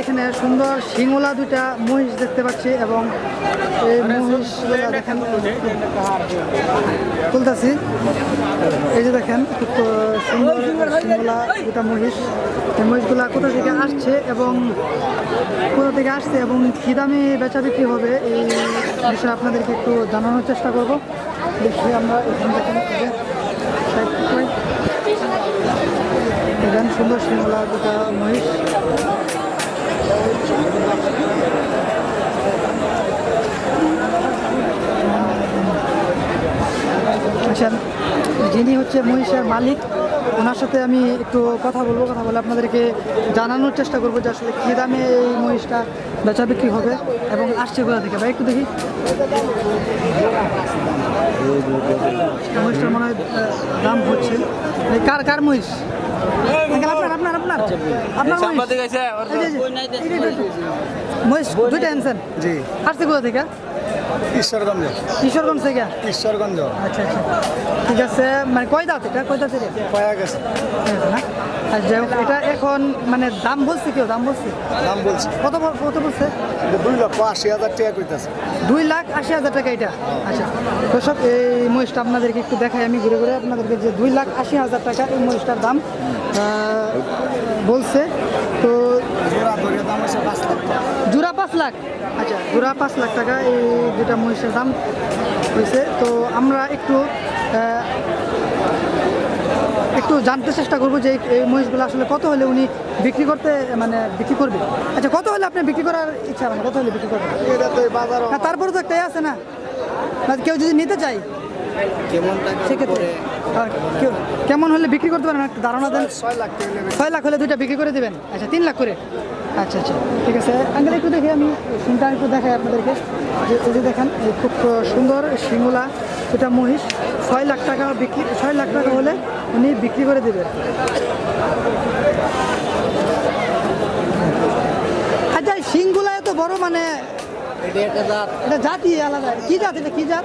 এখানে সুন্দর শিঙলা দুইটা মহিষ দেখতে পাচ্ছি এবং এই মহিষ দেখেন তুলতেছি এই যে দেখেন, খুব সুন্দর শিঙলা দুটা মহিষ। এই মহিষগুলা কোথা থেকে আসছে এবং কোথা থেকে আসছে এবং কী দামে বেচা বিক্রি হবে, এই বিষয়ে আপনাদেরকে একটু জানানোর চেষ্টা করব। দেখি আমরা এখানে থেকে। সুন্দর শিঙলা দুটা মহিষ আচ্ছা যিনি হচ্ছে মহিষের মালিক। ওনার সাথে আমি একটু কথা বলব কথা বলে আপনাদেরকে জানানোর চেষ্টা করব যে আসলে কী দামে এই মহিষটা বেচা বিক্রি হবে এবং আসছে কোথা থেকে। ভাই একটু দেখি। মহিষটার মনে হয় দাম হচ্ছে। কার কার মহিষ? আপনার আপনার আপনার। আপনার। মহিষ? দুইটা আনছেন? জি। আসছে কোথা থেকে? ঈশ্বরগঞ্জ কিশোরগঞ্জ থেকে? ঈশ্বরগঞ্জ আচ্ছা আচ্ছা। ঠিক আছে মানে কয় দাঁত এটা? কয় দাঁত এটা পায়া গেছে না? আর যাই হোক এটা এখন মানে দাম বলছে কেউ? দাম বলছে? দাম বলছি। কত কত বলছে? দুই লক্ষ আশি হাজার টাকা কইতেছে। দুই লাখ আশি হাজার টাকা এটা? আচ্ছা। দর্শক এই মহিষটা আপনাদেরকে একটু দেখাই আমি ঘুরে ঘুরে আপনাদেরকে যে দুই লাখ আশি হাজার টাকা এই মহিষটার দাম বলছে। তো জোড়া দাম হচ্ছে পাঁচ লাখ। জোড়া পাঁচ লাখ? আচ্ছা জোড়া পাঁচ লাখ টাকা এই দুটা মহিষের দাম হয়েছে। তো আমরা একটু একটু জানতে চেষ্টা করব যে এই- মহিষগুলো আসলে কত হলে উনি বিক্রি করতে মানে বিক্রি করবে। আচ্ছা কত হলে আপনি বিক্রি করার ইচ্ছা মানে কত হলে বিক্রি করবেন? বাজার না তারপরে তো একটাই আছে না। কেউ যদি নিতে চাই কেমন সেক্ষেত্রে হলে? বিক্রি করতে পারেন? একটু ধারণা দেন। ছয় লাখ ছয় লাখ হলে দুইটা বিক্রি করে দেবেন। আচ্ছা তিন লাখ করে। আচ্ছা আচ্ছা। ঠিক আছে। আঙ্কেল একটু দেখি আমি সিনটা একটু দেখাই আপনাদেরকে। যে এই যে দেখেন খুব সুন্দর শিমুলা সেটা মহিষ। ছয় লাখ টাকা বিক্রি ছয় লাখ টাকা হলে উনি বিক্রি করে দেবেন আচ্ছা শিংগুলা এত বড় মানে এটা জাতি। আলাদা। কি জাত এটা? কি জাত?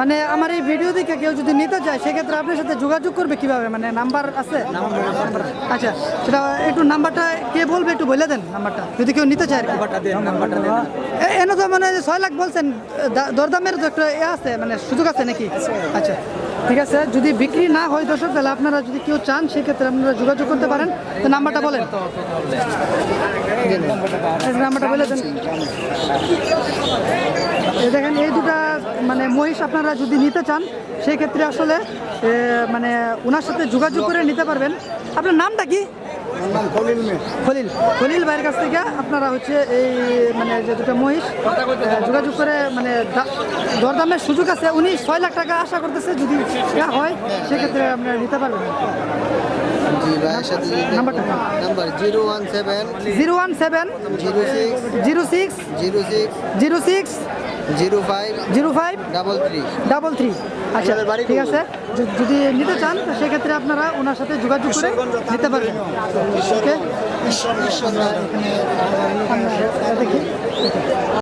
মানে আমার এই ভিডিও দেখে কেউ যদি নিতে চায় সেক্ষেত্রে আপনার সাথে যোগাযোগ করবে কীভাবে? মানে নাম্বার আছে? আচ্ছা সেটা একটু নাম্বারটা কে বলবে একটু বলে দেন নাম্বারটা যদি কেউ নিতে চায় এনে তো মানে ছয় লাখ বলছেন দরদামের তো একটা এ আছে মানে সুযোগ আছে নাকি? আচ্ছা ঠিক আছে যদি বিক্রি না হয় দর্শক তাহলে আপনারা যদি কেউ চান সেক্ষেত্রে আপনারা যোগাযোগ করতে পারেন। তো নাম্বারটা বলেন। নাম্বারটা বলে দেন। দেখেন এই দুটা মানে মহিষ আপনারা যদি নিতে চান সেক্ষেত্রে আসলে মানে ওনার সাথে যোগাযোগ করে নিতে পারবেন। আপনার নামটা কি? খলিল খলিল। ভাইয়ের কাছ থেকে আপনারা হচ্ছে এই মানে যে দুটো মহিষ যোগাযোগ করে মানে দরদামের সুযোগ আছে। উনি ছয় লাখ টাকা আশা করতেছে যদি হয় সেক্ষেত্রে আপনারা নিতে পারবেন। সাথে number zero one seven zero one seven zero six zero six zero six zero six zero five zero five double three. Double three. আচ্ছা ঠিক আছে। যদি নিতে চান সেক্ষেত্রে আপনারা ওনার সাথে যোগাযোগ করে নিতে পারবেন। ওকে? দেখি।